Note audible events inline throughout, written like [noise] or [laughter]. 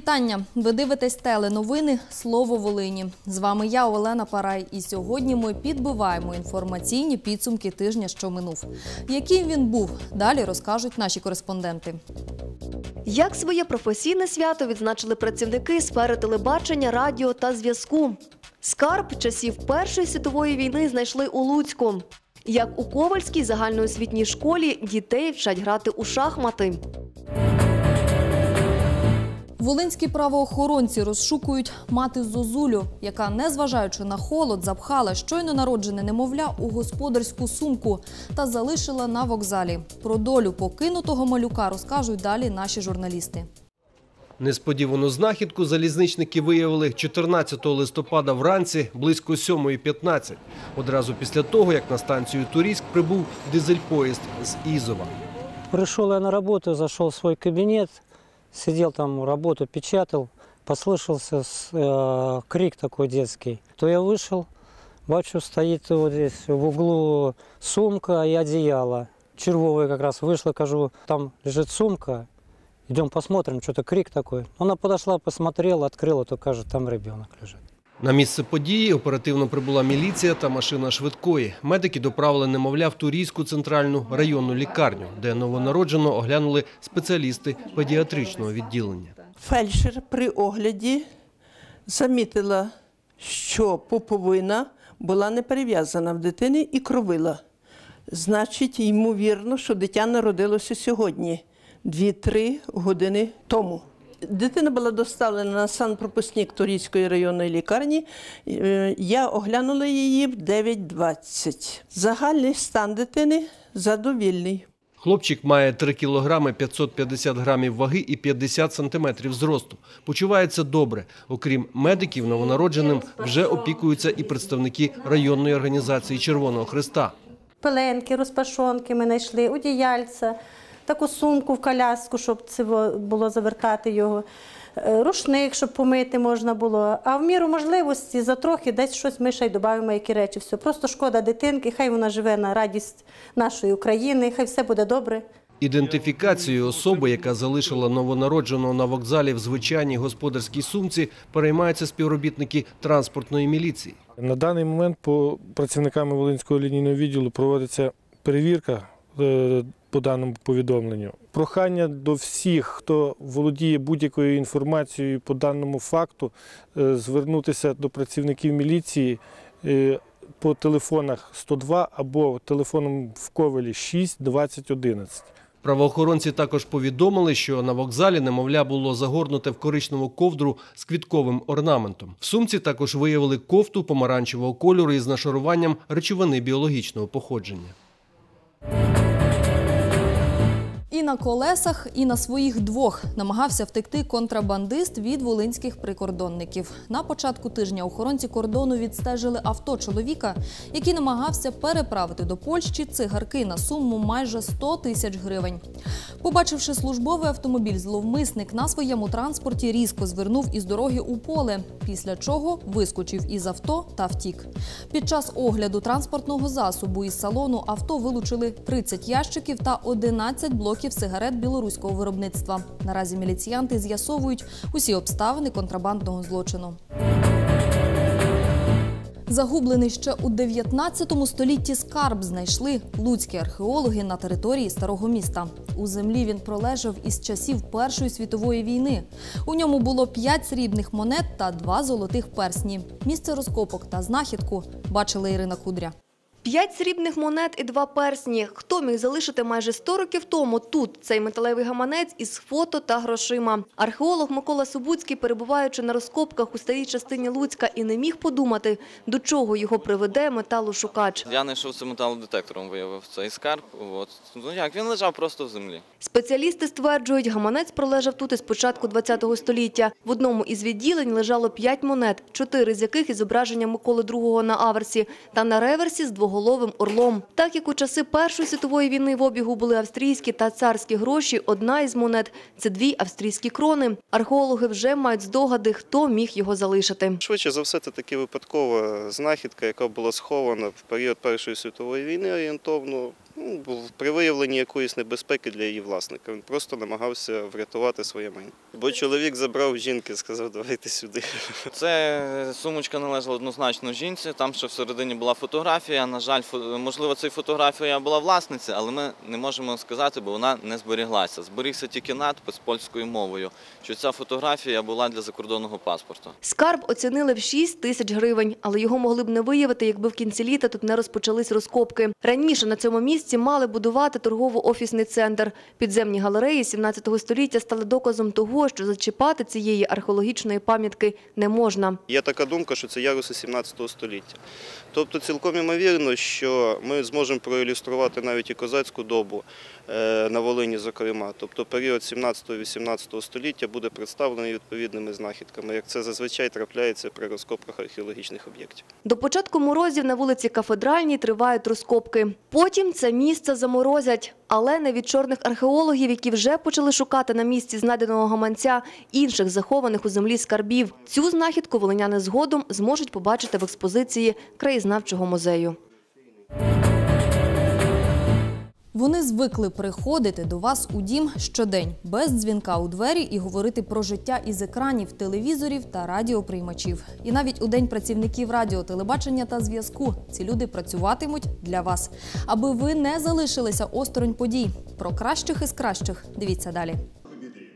вітання! Ви дивитесь теленовини Слово Волині. З вами я, Олена Парай. І сьогодні ми підбиваємо інформаційні підсумки тижня, що минув. Яким він був, далі розкажуть наші кореспонденти. Як своє професійне свято відзначили працівники сфери телебачення, радіо та зв'язку. Скарб часів Першої світової війни знайшли у Луцьку. Як у Ковальській загальноосвітній школі дітей вчать грати у шахмати. Волинські правоохоронці розшукують мати Зозулю, яка, незважаючи на холод, запхала щойно народжене немовля у господарську сумку та залишила на вокзалі. Про долю покинутого малюка розкажуть далі наші журналісти. Несподівану знахідку залізничники виявили 14 листопада вранці близько 7.15, одразу після того, як на станцію Турійськ прибув дизель-поїзд з Ізова. Пришел я на работу, зашел в свой кабинет, сидел там, работу печатал, послышался э, крик такой детский. То я вышел, бачу, стоит вот здесь в углу сумка и одеяло. Червовая как раз вышла, кажу, там лежит сумка, идем посмотрим, что-то крик такой. Она подошла, посмотрела, открыла, то кажет, там ребенок лежит. На місце події оперативно прибула міліція та машина швидкої. Медики доправили немовля в Турійську центральну районну лікарню, де новонароджено оглянули спеціалісти педіатричного відділення. Фельдшер при огляді замітила, що пуповина була не перев'язана в дитини і кровила. Значить, ймовірно, що дитя народилося сьогодні, 2-3 години тому. Дитина була доставлена на санпропускник Турійської районної лікарні. Е, Я оглянула її в 9.20. Загальний стан дитини задовільний. Хлопчик має 3 кілограми 550 грамів ваги і 50 сантиметрів зросту. Почувається добре. Окрім медиків, новонародженим вже опікуються і представники районної організації Червоного Христа. пеленки, розпашонки ми знайшли, одіяльця, таку сумку в коляску, щоб це було завертати його, е, рушник, щоб помити можна було. А в міру можливості за трохи десь щось ми ще й додаємо, які речі. Все. Просто шкода дитинки, хай вона живе на радість нашої України, хай все буде добре. Ідентифікацією особи, яка залишила новонародженого на вокзалі в звичайній господарській сумці, переймаються співробітники транспортної міліції. На даний момент по працівниками Волинського лінійного відділу проводиться перевірка по даному повідомленню. Прохання до всіх, хто володіє будь-якою інформацією по даному факту, е, звернутися до працівників міліції е, по телефонах 102 або телефоном в Ковелі 6 20 11. Правоохоронці також повідомили, що на вокзалі немовля було загорнуте в коричневу ковдру з квітковим орнаментом. В сумці також виявили кофту помаранчевого кольору із нашаруванням речовини біологічного походження. На колесах, і на своїх двох намагався втекти контрабандист від волинських прикордонників. На початку тижня охоронці кордону відстежили авто чоловіка, який намагався переправити до Польщі цигарки на суму майже 100 тисяч гривень. Побачивши службовий автомобіль, зловмисник на своєму транспорті різко звернув із дороги у поле, після чого вискочив із авто та втік. Під час огляду транспортного засобу із салону авто вилучили 30 ящиків та 11 блоків сигарет білоруського виробництва. Наразі міліціянти з'ясовують усі обставини контрабандного злочину. Загублений ще у 19 столітті скарб знайшли луцькі археологи на території старого міста. У землі він пролежав із часів Першої світової війни. У ньому було 5 срібних монет та 2 золотих персні. Місце розкопок та знахідку бачила Ірина Кудря. П'ять срібних монет і два персні. Хто міг залишити майже 100 років тому тут цей металевий гаманець із фото та грошима? Археолог Микола Собуцький, перебуваючи на розкопках у старій частині Луцька, і не міг подумати, до чого його приведе металошукач. Я знайшов це металодетектором, виявив цей скарб. От. Ну як, він лежав просто в землі. Спеціалісти стверджують, гаманець пролежав тут із початку ХХ століття. В одному із відділень лежало п'ять монет, чотири з яких із зображенням Миколи II на аверсі, та на реверсі з двоголовим орлом. Так як у часи Першої світової війни в обігу були австрійські та царські гроші, одна із монет – це дві австрійські крони. Археологи вже мають здогади, хто міг його залишити. Швидше за все, це таки випадкова знахідка, яка була схована в період Першої світової війни орієнтовно. Ну, при виявленні якоїсь небезпеки для її власника. Він просто намагався врятувати своє майно. Бо чоловік забрав жінки, сказав, давайте сюди. Це сумочка належала однозначно жінці. Там ще всередині була фотографія. На жаль, можливо, це фотографія була власниця, але ми не можемо сказати, бо вона не зберіглася. Зберігся тільки надпис польською мовою, що ця фотографія була для закордонного паспорту. Скарб оцінили в 6 тисяч гривень, але його могли б не виявити, якби в кінці літа тут не розпочались розкопки. Раніше на цьому місці мали будувати торгово-офісний центр. Підземні галереї 17 століття стали доказом того, що зачіпати цієї археологічної пам'ятки не можна. Є така думка, що це яруси 17 століття. Тобто цілком імовірно, що ми зможемо проілюструвати навіть і козацьку добу е, на Волині, зокрема. Тобто період 17-18 століття буде представлений відповідними знахідками, як це зазвичай трапляється при розкопках археологічних об'єктів. До початку морозів на вулиці Кафедральній тривають розкопки. Потім це місце заморозять, але не від чорних археологів, які вже почали шукати на місці знайденого гаманця інших захованих у землі скарбів. Цю знахідку волиняни згодом зможуть побачити в експозиції краєзнавчого музею. Вони звикли приходити до вас у дім щодень, без дзвінка у двері і говорити про життя із екранів, телевізорів та радіоприймачів. І навіть у день працівників радіо, телебачення та зв'язку ці люди працюватимуть для вас, аби ви не залишилися осторонь подій. Про кращих із кращих дивіться далі.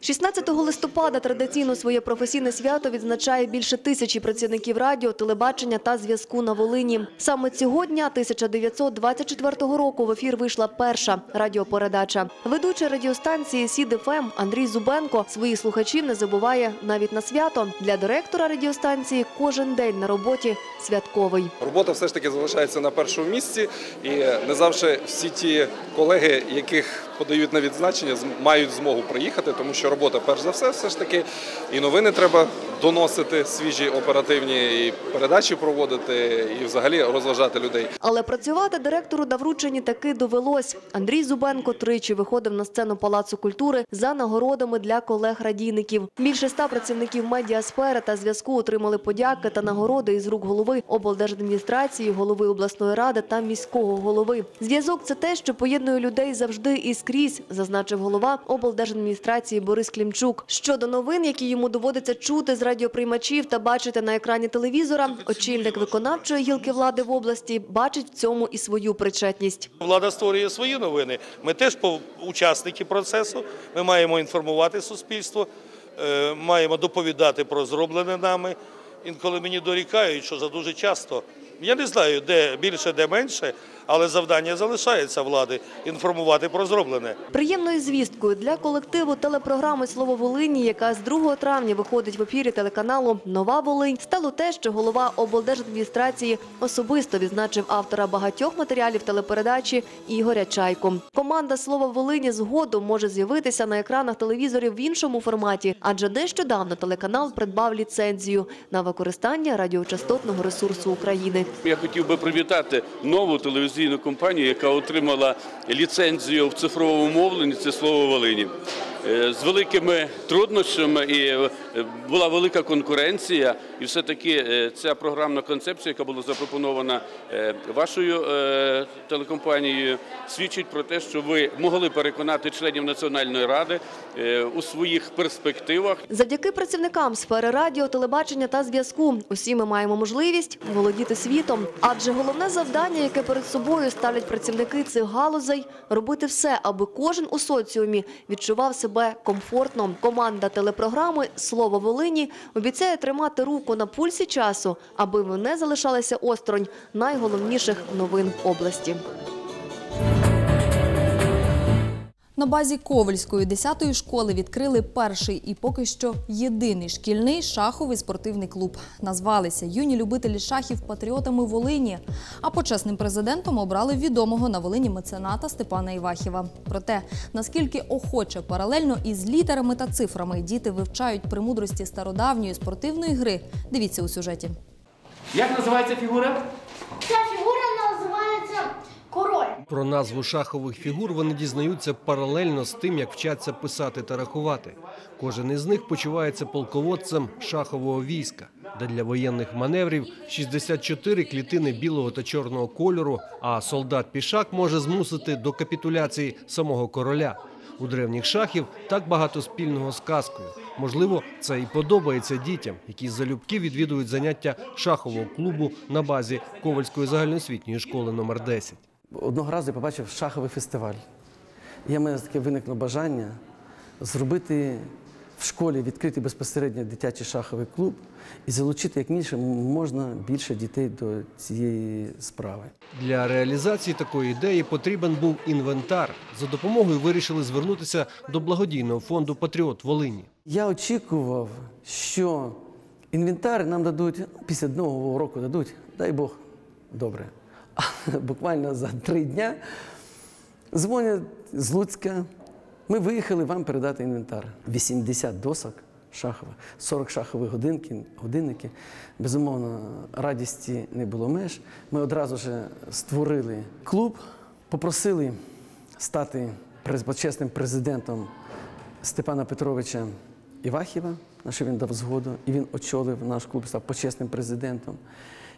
16 листопада традиційно своє професійне свято відзначає більше тисячі працівників радіо, телебачення та зв'язку на Волині. Саме цього дня 1924 року в ефір вийшла перша радіопередача. Ведучий радіостанції СІД-ФМ Андрій Зубенко своїх слухачів не забуває навіть на свято. Для директора радіостанції кожен день на роботі святковий. Робота все ж таки залишається на першому місці, і не завжди всі ті колеги, яких подають на відзначення, мають змогу приїхати, тому що робота, перш за все, все ж таки, і новини треба доносити свіжі, оперативні, і передачі проводити, і взагалі розважати людей. Але працювати директору на врученні таки довелось. Андрій Зубенко тричі виходив на сцену Палацу культури за нагородами для колег-радійників. Більше ста працівників медіасфери та зв'язку отримали подяки та нагороди із рук голови облдержадміністрації, голови обласної ради та міського голови. Зв'язок це те, що поєднує людей завжди і скрізь, зазначив голова облдержадміністрації Борис Клімчук. Щодо новин, які йому доводиться чути з радіоприймачів та бачити на екрані телевізора, очільник виконавчої гілки влади в області бачить в цьому і свою причетність. Влада створює свої новини. Ми теж учасники процесу. Ми маємо інформувати суспільство, е, маємо доповідати про зроблене нами. Інколи мені дорікають, що за дуже часто. Я не знаю, де більше, де менше, але завдання залишається влади інформувати про зроблене. Приємною звісткою для колективу телепрограми Слово Волині, яка з 2 травня виходить в ефірі телеканалу Нова Волинь, стало те, що голова облдержадміністрації особисто відзначив автора багатьох матеріалів телепередачі Ігоря Чайку. Команда Слово Волині згодом може з'явитися на екранах телевізорів в іншому форматі, адже нещодавно телеканал придбав ліцензію на використання радіочастотного ресурсу України. Я хотів би привітати нову телевізійну компанію, яка отримала ліцензію в цифровому мовленні. Це слово Волині. Е, З великими труднощами і е, була велика конкуренція, і все-таки е, ця програмна концепція, яка була запропонована вашою телекомпанією, свідчить про те, що ви могли переконати членів Національної ради у своїх перспективах Завдяки працівникам сфери радіо, телебачення та зв'язку усі ми маємо можливість володіти світом. Адже головне завдання, яке перед собою ставлять працівники цих галузей, робити все, аби кожен у соціумі відчував себе комфортно. Команда телепрограми Слово Волині обіцяє тримати руку на пульсі часу, аби ви не залишалися осторонь найголовніших новин області. На базі Ковальської 10-ї школи відкрили перший і поки що єдиний шкільний шаховий спортивний клуб. Назвалися юні любителі шахів патріотами Волині. А почесним президентом обрали відомого на Волині мецената Степана Івахіва. Про те, наскільки охоче паралельно із літерами та цифрами діти вивчають премудрості стародавньої спортивної гри. Дивіться у сюжеті. Як називається фігура? Ця фігура називається король. Про назву шахових фігур вони дізнаються паралельно з тим, як вчаться писати та рахувати. Кожен із них почувається полководцем шахового війська, де для воєнних маневрів 64 клітини білого та чорного кольору, а солдат-пішак може змусити до капітуляції самого короля. У древніх шахів так багато спільного з казкою. Можливо, це і подобається дітям, які залюбки відвідують заняття шахового клубу на базі Ковальської загальноосвітньої школи номер 10. Одного разу я побачив шаховий фестиваль. І в мене таке виникло бажання зробити в школі відкритий безпосередньо дитячий шаховий клуб і залучити як більше можна більше дітей до цієї справи. Для реалізації такої ідеї потрібен був інвентар. За допомогою вирішили звернутися до благодійного фонду Патріот Волині. Я очікував, що інвентар нам дадуть після нового року дадуть, дай Бог, добре. [laughs] Буквально за три дня дзвонять з Луцька. Ми виїхали вам передати інвентар. 80 досок шахових, 40 шахових годинки, годинники. Безумовно, радісті не було меж. Ми одразу ж створили клуб, попросили стати почесним президентом Степана Петровича Івахіва, на що він дав згоду, і він очолив наш клуб, став почесним президентом.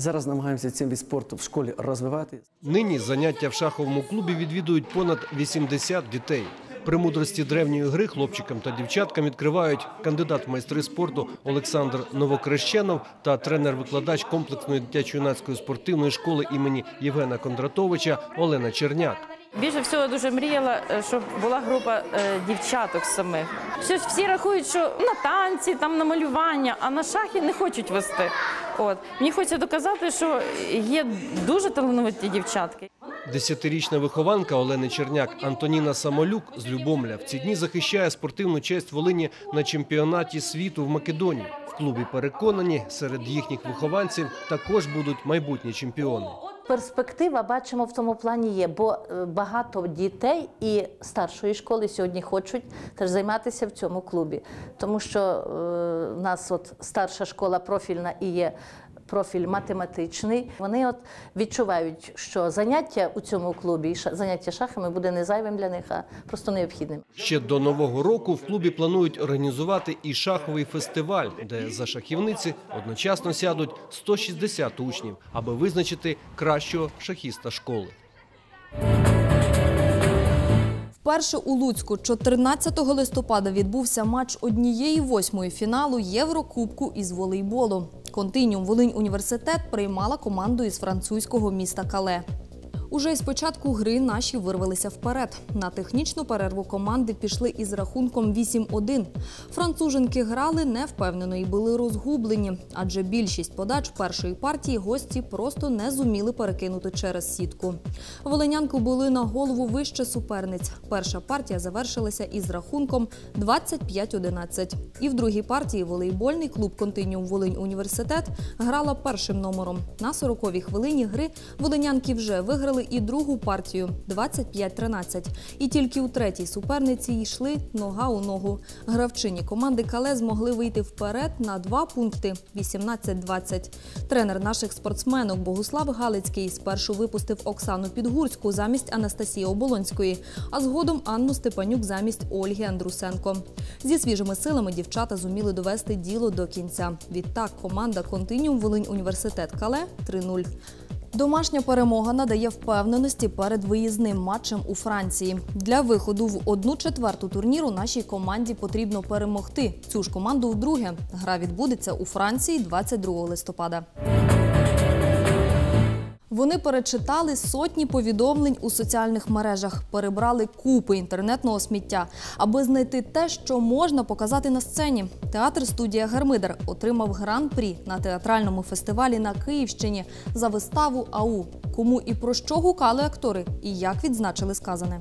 Зараз намагаємося цим від спорту в школі розвивати. Нині заняття в шаховому клубі відвідують понад 80 дітей. При мудрості древньої гри хлопчикам та дівчаткам відкривають кандидат в майстри спорту Олександр Новокрещенов та тренер-викладач комплексної дитячо-юнацької спортивної школи імені Євгена Кондратовича Олена Черняк. Більше всього дуже мріяла, е, щоб була група е, дівчаток самих. Щось всі рахують, що на танці, там на малювання, а на шахи не хочуть вести. От мені хочеться доказати, що є дуже талановиті дівчатки. Десятирічна вихованка Олени Черняк Антоніна Самолюк з Любомля в ці дні захищає спортивну честь Волині на чемпіонаті світу в Македонії. В клубі переконані, серед їхніх вихованців також будуть майбутні чемпіони. Перспектива бачимо в тому плані є, бо е, багато дітей і старшої школи сьогодні хочуть теж займатися в цьому клубі, тому що е, в нас от старша школа профільна і є. Профіль математичний. Вони от відчувають, що заняття у цьому клубі, заняття шахами буде не зайвим для них, а просто необхідним. Ще до нового року в клубі планують організувати і шаховий фестиваль, де за шахівниці одночасно сядуть 160 учнів, аби визначити кращого шахіста школи. Вперше у Луцьку 14 листопада відбувся матч однієї восьмої фіналу Єврокубку із волейболу. Континіум Волинь університет приймала команду із французького міста Кале. Уже із початку гри наші вирвалися вперед. На технічну перерву команди пішли із рахунком 8-1. Француженки грали невпевнено і були розгублені, адже більшість подач першої партії гості просто не зуміли перекинути через сітку. Волинянки були на голову вище суперниць. Перша партія завершилася із рахунком 25-11. І в другій партії волейбольний клуб Континіум Волинь університет грала першим номером. На 40-й хвилині гри волинянки вже виграли і другу партію 25-13. І тільки у третій суперниці йшли нога у ногу. Гравчині команди Кале змогли вийти вперед на два пункти 18-20. Тренер наших спортсменок Богуслав Галицький спершу випустив Оксану Підгурську замість Анастасії Оболонської, а згодом Анну Степанюк замість Ольги Андрусенко. Зі свіжими силами дівчата зуміли довести діло до кінця. Відтак команда Континіум Волинь університет Кале 3-0. Домашня перемога надає впевненості перед виїзним матчем у Франції. Для виходу в одну четверту турніру нашій команді потрібно перемогти. Цю ж команду вдруге. Гра відбудеться у Франції 22 листопада. Вони перечитали сотні повідомлень у соціальних мережах, перебрали купи інтернетного сміття, аби знайти те, що можна показати на сцені. Театр студія Гермидер отримав гран-прі на театральному фестивалі на Київщині за виставу АУ. Кому і про що гукали актори, і як відзначили сказане.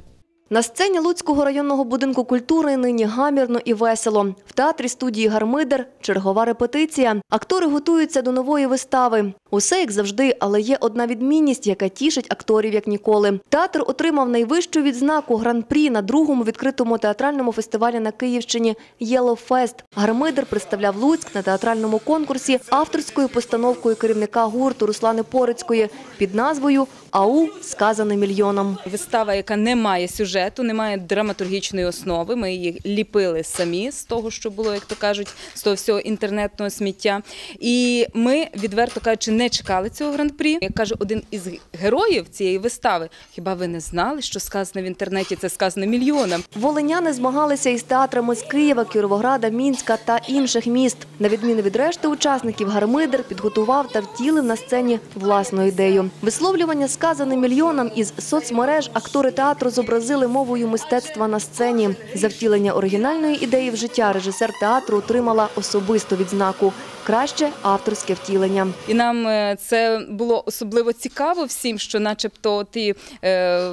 На сцені Луцького районного будинку культури нині гамірно і весело. В театрі студії Гармидер чергова репетиція. Актори готуються до нової вистави. Усе як завжди, але є одна відмінність, яка тішить акторів як ніколи. Театр отримав найвищу відзнаку гран-прі на другому відкритому театральному фестивалі на Київщині «Єлофест». Гармидер представляв Луцьк на театральному конкурсі авторською постановкою керівника гурту Руслани Порицької під назвою «Ау, сказане мільйоном». Вистава, яка не має сюжету, не має драматургічної основи. Ми її ліпили самі з того, що було, як то кажуть, з того всього інтернетного сміття. І ми, відверто кажучи, не чекали цього гран-прі. Як каже один із героїв цієї вистави, хіба ви не знали, що сказане в інтернеті це сказане мільйонам? Волиняни змагалися із театрами з Києва, Кіровограда, Мінська та інших міст. На відміну від решти учасників, Гармидер підготував та втілив на сцені власну ідею. Висловлювання сказане мільйонам із соцмереж актори театру зобразили мовою мистецтва на сцені. За втілення оригінальної ідеї в життя режисер театру отримала особисту відзнаку краще авторське втілення. І нам е, це було особливо цікаво всім, що, начебто, ти, е,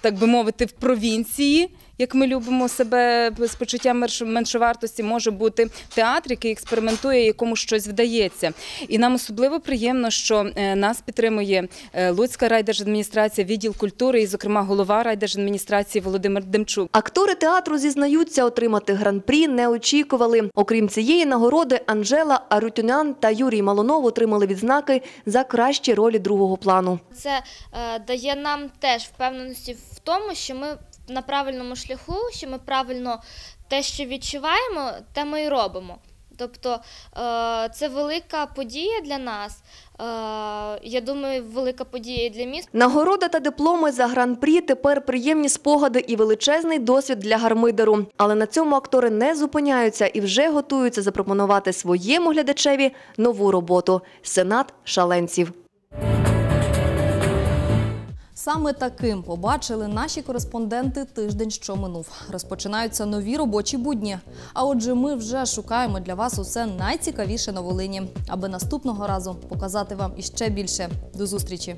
так би мовити, в провінції. Як ми любимо себе з почуттям меншовартості, може бути театр, який експериментує, якому щось вдається. І нам особливо приємно, що е, нас підтримує е, Луцька райдержадміністрація, відділ культури і, зокрема, голова райдержадміністрації Володимир Демчук. Актори театру зізнаються, отримати гран-прі не очікували. Окрім цієї нагороди, Анжела Арутюнян та Юрій Малонов отримали відзнаки за кращі ролі другого плану. Це е, дає нам теж впевненості в тому, що ми на правильному шляху, що ми правильно те, що відчуваємо, те ми і робимо. Тобто е, це велика подія для нас. Е, я думаю, велика подія для міста. Нагорода та дипломи за гран-прі тепер приємні спогади і величезний досвід для гармидеру. Але на цьому актори не зупиняються і вже готуються запропонувати своєму глядачеві нову роботу Сенат шаленців. Саме таким побачили наші кореспонденти тиждень, що минув. Розпочинаються нові робочі будні. А отже, ми вже шукаємо для вас усе найцікавіше на Волині, аби наступного разу показати вам іще більше. До зустрічі!